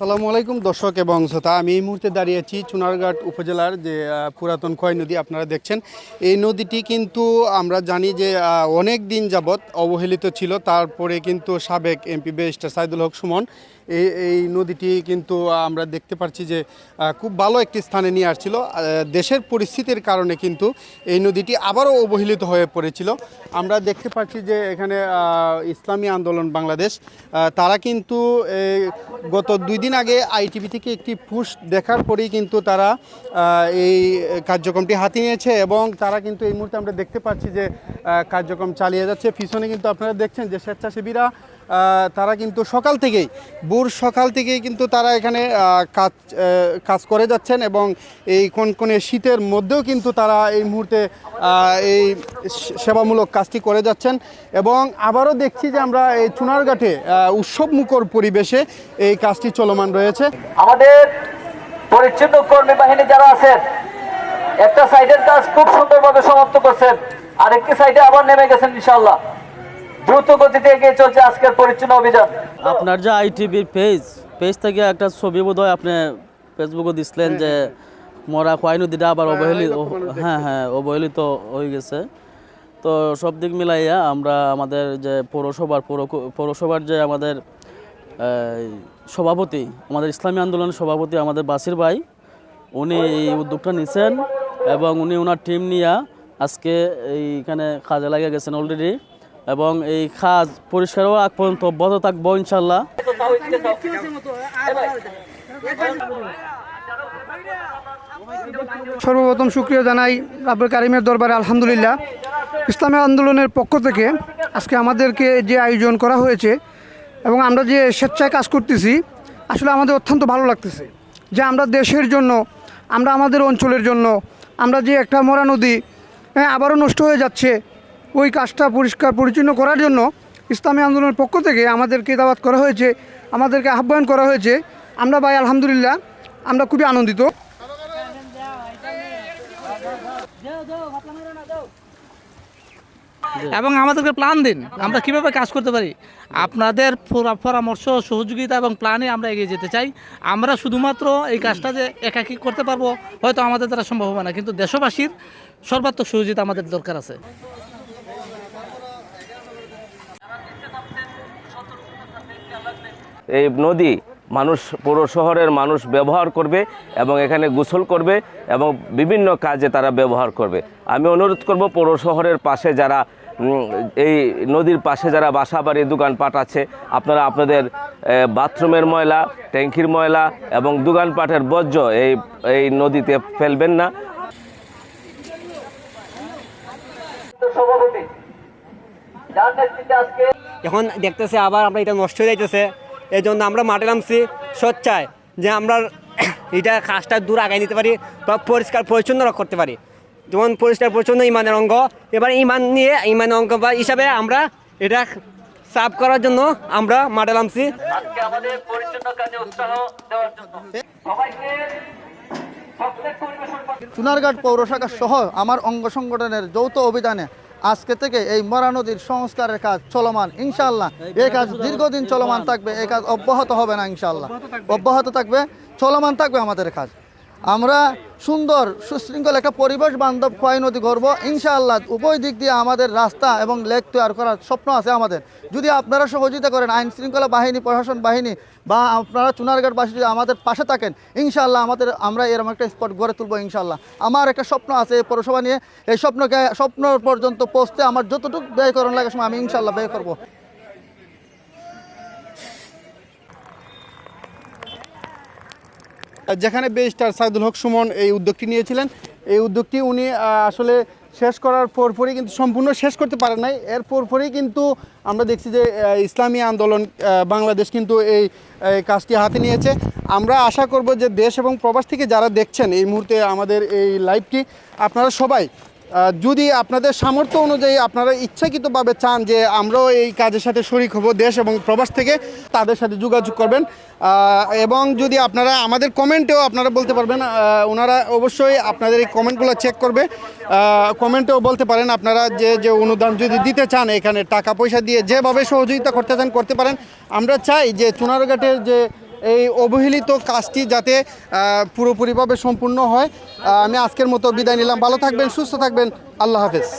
আসসালামু আলাইকুম, দর্শক এবং শ্রোতা। আমি এই মুহূর্তে দাঁড়িয়ে আছি চুনারঘাট উপজেলার যে পুরাতন খয় নদী, আপনারা দেখছেন। এই নদীটি কিন্তু আমরা জানি যে অনেক দিন যাবৎ অবহেলিত ছিল। তারপরে কিন্তু সাবেক এমপি বেস্টার সাইদুল হক সুমন এই এই নদীটি কিন্তু আমরা দেখতে পাচ্ছি যে খুব ভালো একটি স্থানে নিয়ে আসছিল। দেশের পরিস্থিতির কারণে কিন্তু এই নদীটি আবারও অবহেলিত হয়ে পড়েছিল। আমরা দেখতে পাচ্ছি যে, এখানে ইসলামী আন্দোলন বাংলাদেশ তারা কিন্তু গত দুই দিন আগে আইটিভি থেকে একটি পুশ দেখার পরেই কিন্তু তারা এই কার্যক্রমটি হাতে নিয়েছে এবং তারা কিন্তু এই মুহূর্তে আমরা দেখতে পাচ্ছি যে কার্যক্রম চালিয়ে যাচ্ছে। পিছনে কিন্তু আপনারা দেখছেন যে স্বেচ্ছাসেবীরা তারা কিন্তু সকাল থেকেই, ভোর সকাল থেকেই কিন্তু তারা এখানে কাজ কাজ করে যাচ্ছেন এবং এই কনকনে শীতের মধ্যেও কিন্তু তারা এই মুহূর্তে এই সেবামূলক কাজটি করে যাচ্ছেন। এবং আবারও দেখছি যে আমরা এই চুনারঘাটে উৎসব মুখর পরিবেশে এই কাজটি চলমান রয়েছে। আমাদের পরিচ্ছন্ন কর্মী বাহিনী যারা আছেন, একটা সাইডের কাজ খুব সুন্দরভাবে সমাপ্ত করছেন, আরেকটি সাইডে আবার নেমে গেছেন ইনশাল্লাহ দ্রুত গতিতে এগিয়ে চলছে আজকের পরিচ্ছন্ন অভিযান। আপনার যে আইটিভির পেজ পেজ থেকে একটা ছবি বোধ হয় আপনি ফেসবুকে দিছিলেন যে মরা খোয়াই নদীটা আবার অবহেলিত হ্যাঁ হ্যাঁ অবহেলিত হয়ে গেছে। তো সব দিক মিলাইয়া আমরা আমাদের যে পৌরসভার পৌরসভার যে আমাদের সভাপতি আমাদের ইসলামী আন্দোলনের সভাপতি আমাদের বাসির ভাই উনি এই উদ্যোগটা নিছেন এবং উনি ওনার টিম নিয়ে আজকে এইখানে কাজে লাগে গেছেন অলরেডি এবং এই কাজ পরিষ্কার আগ পর্যন্ত অব্যাহত থাকব ইনশাল্লাহ সর্বপ্রথম সুক্রিয়া জানাই রাব্বুল কারিমের দরবারে, আলহামদুলিল্লাহ। ইসলামী আন্দোলনের পক্ষ থেকে আজকে আমাদেরকে যে আয়োজন করা হয়েছে এবং আমরা যে স্বেচ্ছায় কাজ করতেছি, আসলে আমাদের অত্যন্ত ভালো লাগতেছে যে আমরা দেশের জন্য, আমরা আমাদের অঞ্চলের জন্য, আমরা যে একটা মরা নদী হ্যাঁ আবারও নষ্ট হয়ে যাচ্ছে ওই কাজটা পরিষ্কার পরিচ্ছন্ন করার জন্য ইসলামী আন্দোলনের পক্ষ থেকে আমাদেরকে দাওয়াত করা হয়েছে, আমাদেরকে আহ্বান করা হয়েছে। আমরা ভাই আলহামদুলিল্লাহ, আমরা খুবই আনন্দিত। এবং আমাদেরকে প্ল্যান দিন, আমরা কীভাবে কাজ করতে পারি? আপনাদের পরামর্শ, সহযোগিতা এবং প্ল্যানে আমরা এগিয়ে যেতে চাই। আমরা শুধুমাত্র এই কাজটা যে একাকী করতে পারব, হয়তো আমাদের দ্বারা সম্ভব হবে না, কিন্তু দেশবাসীর সর্বাত্মক সহযোগিতা আমাদের দরকার আছে। এই নদী মানুষ, পুরো শহরের মানুষ ব্যবহার করবে এবং এখানে গোসল করবে এবং বিভিন্ন কাজে তারা ব্যবহার করবে। আমি অনুরোধ করব পৌর শহরের পাশে যারা এই নদীর পাশে যারা বাসা বাড়ি দোকানপাট আছে, আপনারা আপনাদের বাথরুমের ময়লা, ট্যাঙ্কির ময়লা এবং দোকানপাটের বর্জ্য এই এই নদীতে ফেলবেন না। এখন দেখতেছে আবার আমরা এটা নষ্ট হয়ে যাইতেছে। এই জন্য আমরা মাঠে নামছি স্বচ্ছায় যে আমরা এটা কাজটা দূর আগায় নিতে পারি বা পরিষ্কার পরিচ্ছন্ন করতে পারি। যেমন পরিষ্কার পরিচ্ছন্ন ইমানের অঙ্গ এবার ইমান নিয়ে ইমানের অঙ্গ বা হিসাবে আমরা এটা সাফ করার জন্য আমরা মাঠে নামছি। আজকে আমাদের পরিচ্ছন্ন কাজে উৎসাহ দেওয়ার জন্য। সবাইকে সবচেয়ে পরিবেশন করতে চুনারঘাট পৌরশাখা সহ আমার অঙ্গ সংগঠনের যৌথ অভিযানে আজকে থেকে এই মরা নদীর সংস্কারের কাজ চলমান ইনশাল্লাহ এই কাজ দীর্ঘদিন চলমান থাকবে এই কাজ অব্যাহত হবে না ইনশাল্লাহ অব্যাহত থাকবে চলমান থাকবে আমাদের কাজ। আমরা সুন্দর, সুশৃঙ্খল একটা পরিবেশ বান্ধব খোয়াই নদী করব ইনশাআল্লাহ উভয় দিক দিয়ে আমাদের রাস্তা এবং লেক তৈরি করার স্বপ্ন আছে আমাদের। যদি আপনারা সহযোগিতা করেন, আইন শৃঙ্খলা বাহিনী, প্রশাসন বাহিনী বা আপনারা চুনারঘাটবাসী যদি আমাদের পাশে থাকেন, ইনশাআল্লাহ আমাদের, আমরা এরকম একটা স্পট গড়ে তুলবো ইনশাআল্লাহ। আমার একটা স্বপ্ন আছে এই পৌরসভা নিয়ে। এই স্বপ্নকে, স্বপ্ন পর্যন্ত পৌঁছতে আমার যতটুকু ব্যয় লাগে সময় আমি ইনশাআল্লাহ ব্যয় করব। যেখানে বেস্টার সাইদুল হক সুমন এই উদ্যোগটি নিয়েছিলেন। এই উদ্যোগটি উনি আসলে শেষ করার পরপরই কিন্তু সম্পূর্ণ শেষ করতে পারেন নাই। এর পরপরই কিন্তু আমরা দেখছি যে ইসলামী আন্দোলন বাংলাদেশ কিন্তু এই কাজটি হাতে নিয়েছে। আমরা আশা করব যে দেশ এবং প্রবাস থেকে যারা দেখছেন এই মুহূর্তে আমাদের এই লাইভটি, আপনারা সবাই যদি আপনাদের সামর্থ্য অনুযায়ী আপনারা ইচ্ছাকৃতভাবে চান যে আমরাও এই কাজের সাথে শরিক হব দেশ এবং প্রবাস থেকে, তাদের সাথে যোগাযোগ করবেন। এবং যদি আপনারা আমাদের কমেন্টেও আপনারা বলতে পারবেন ওনারা অবশ্যই আপনাদের এই কমেন্টগুলো চেক করবে। কমেন্টেও বলতে পারেন আপনারা যে যে অনুদান যদি দিতে চান, এখানে টাকা পয়সা দিয়ে যেভাবে সহযোগিতা করতে চান, করতে পারেন। আমরা চাই যে চুনারঘাটের যে এই অবহেলিত কাজটি যাতে পুরোপুরিভাবে সম্পূর্ণ হয়। আমি আজকের মতো বিদায় নিলাম। ভালো থাকবেন, সুস্থ থাকবেন। আল্লাহ হাফেজ।